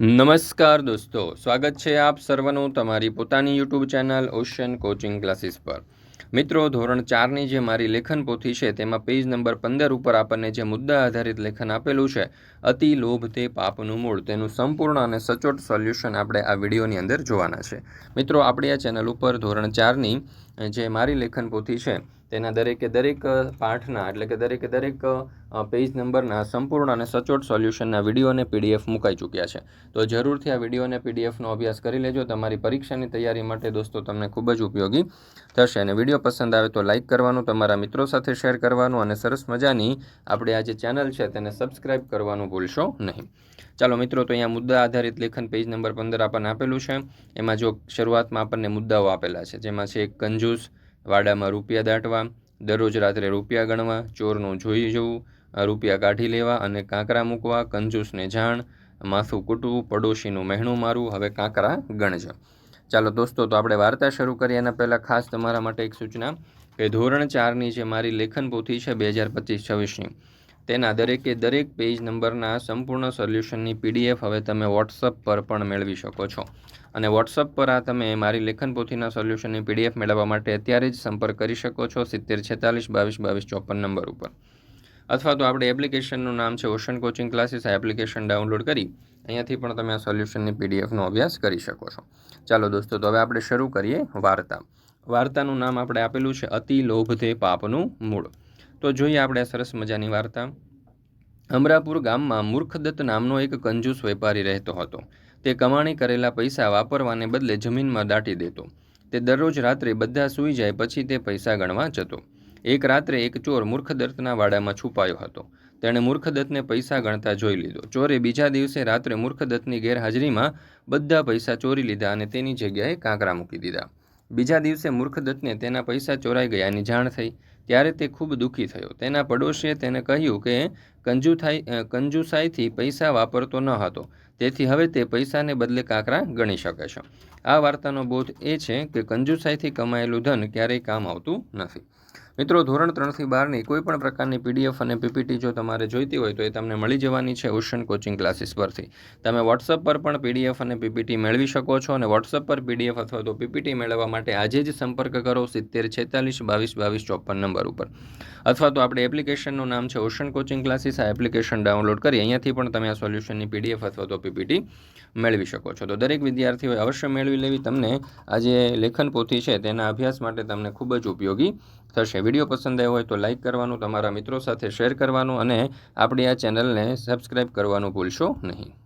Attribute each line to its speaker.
Speaker 1: નમસ્કાર દોસ્તો, સ્વાગત છે આપ સર્વનું તમારી પોતાની YouTube channel Ocean coaching classes પર. મિત્રો, ધોરણ ચારની જે મારી લેખન પોથી છે, તેમાં પેજ નંબર પંદર ઉપર આપણને જે મુદ્દા આધારિત લેખન આપેલું છે, અતિ લોભ તે પાપનું મૂળ, તેનું સંપૂર્ણ અને સચોટ સોલ્યુશન આપણે આ વિડીયોની અંદર જોવાના છે. મિત્રો, આપણી આ ચેનલ ઉપર ધોરણ ચારની જે મારી લેખન પોથી છે તેના દરેકે દરેક પાઠના એટલે કે દરેકે દરેક પેજ નંબરના સંપૂર્ણ અને સચોટ સોલ્યુશનના વીડિયો અને પીડીએફ મુકાઈ ચૂક્યા છે. તો જરૂરથી આ વીડિયો અને પીડીએફનો અભ્યાસ કરી લેજો. તમારી પરીક્ષાની તૈયારી માટે દોસ્તો તમને ખૂબ જ ઉપયોગી થશે. અને વીડિયો પસંદ આવે તો લાઇક કરવાનું, તમારા મિત્રો સાથે શેર કરવાનું અને સરસ મજાની આપણી આ જે ચેનલ છે તેને સબસ્ક્રાઇબ કરવાનું ભૂલશો નહીં. ચાલો મિત્રો, તો અહીંયા મુદ્દા આધારિત લેખન પેજ નંબર પંદર આપણને આપેલું છે. એમાં જો શરૂઆતમાં આપણને મુદ્દાઓ આપેલા છે, જેમાં છે એક કંજૂસ વાડામાં રૂપિયા દાટવા, દરરોજ રાત્રે રૂપિયા ગણવા, ચોરનું જોઈ જવું રૂપિયા કાઢી લેવા અને કાંકરા મૂકવા, કંજૂસને જાણ, માથું કૂટવું, પડોશીનું મહેણું મારવું, હવે કાંકરા ગણજો. ચાલો દોસ્તો, તો આપણે વાર્તા શરૂ કરીએ એના પહેલાં ખાસ તમારા માટે એક સૂચના. કે ધોરણ ચારની જે મારી લેખન પોથી છે, બે હજાર પચીસ છવ્વીસની તેના દરેકે દરેક પેજ નંબરના સંપૂર્ણ સોલ્યુશનની પીડીએફ હવે તમે વોટ્સઅપ પર પણ મેળવી શકો છો. અને વોટ્સઅપ પર આ તમે મારી લેખન પોથીના સોલ્યુશનની પીડીએફ મેળવવા માટે અત્યારે જ સંપર્ક કરી શકો છો સિત્તેર છેતાલીસ બાવીસ બાવીસ ચોપન નંબર ઉપર. અથવા તો આપણે એપ્લિકેશનનું નામ છે ઓશન કોચિંગ ક્લાસીસ, આ એપ્લિકેશન ડાઉનલોડ કરી અહીંયાથી પણ તમે આ સોલ્યુશનની પીડીએફનો અભ્યાસ કરી શકો છો. ચાલો દોસ્તો, તો હવે આપણે શરૂ કરીએ વાર્તા. વાર્તાનું નામ આપણે આપેલું છે અતિ લોભ તે પાપનું મૂળ. તો જોઈએ આપણે સરસ મજાની વાર્તા. અમરાપુર ગામમાં મૂર્ખદત્ત નામનો એક કંજૂસ વેપારી રહેતો હતો. તે કમાણી કરેલા પૈસા વાપરવાને બદલે જમીનમાં દાટી દેતો. તે દરરોજ રાત્રે બધા સૂઈ જાય પછી તે પૈસા ગણવા જતો. એક રાત્રે એક ચોર મૂર્ખદત્તના વાડામાં છુપાયો હતો. તેણે મૂર્ખદત્તને પૈસા ગણતા જોઈ લીધો. ચોરે બીજા દિવસે રાત્રે મૂર્ખદત્તની ગેરહાજરીમાં બધા પૈસા ચોરી લીધા અને તેની જગ્યાએ કાંકરા મૂકી દીધા. બીજા દિવસે મૂર્ખદત્તને તેના પૈસા ચોરાઈ ગયાની જાણ થઈ. ત્યારે તે ખૂબ દુઃખી થયો. તેના પડોશીએ તેને કહ્યું કે કંજુથાઈ કંજુસાઈથી પૈસા વાપરતો ન હતો. તેથી હવે તે પૈસાને બદલે કાંકરા ગણી શકે છે. આ વાર્તાનો બોધ એ છે કે કંજુસાઈથી કમાયેલું ધન ક્યારેય કામ આવતું નથી. મિત્રો, ધોરણ ત્રણથી બારની કોઈ પણ પ્રકારની પીડીએફ અને પીપીટી જો તમારે જોઈતી હોય તો એ તમને મળી જવાની છે ઓશન કોચિંગ ક્લાસીસ પરથી. તમે વોટ્સઅપ પર પણ પીડીએફ અને પીપીટી મેળવી શકો છો અને વોટ્સઅપ પર પીડીએફ અથવા તો પીપીટી મેળવવા માટે આજે જ સંપર્ક કરો સિત્તેર છેતાલીસ બાવીસ બાવીસ ચોપન નંબર ઉપર. અથવા તો આપણે એપ્લિકેશનનું નામ છે ઓશન કોચિંગ ક્લાસીસ આ એપ્લિકેશન ડાઉનલોડ કરી અહીંયાથી પણ તમે આ સોલ્યુશનની પીડીએફ અથવા તો પીપીટી મેળવી શકો છો. તો દરેક વિદ્યાર્થીઓએ અવશ્ય મેળવી લેવી. તમને આ જે લેખન પોથી છે તેના અભ્યાસ માટે તમને ખૂબ જ ઉપયોગી થશે. વીડિયો પસંદ આવ્યો હોય તો લાઇક કરવાનું, તમારા મિત્રો સાથે શેર કરવાનું અને આપણી આ ચેનલને સબસ્ક્રાઈબ કરવાનું ભૂલશો નહીં.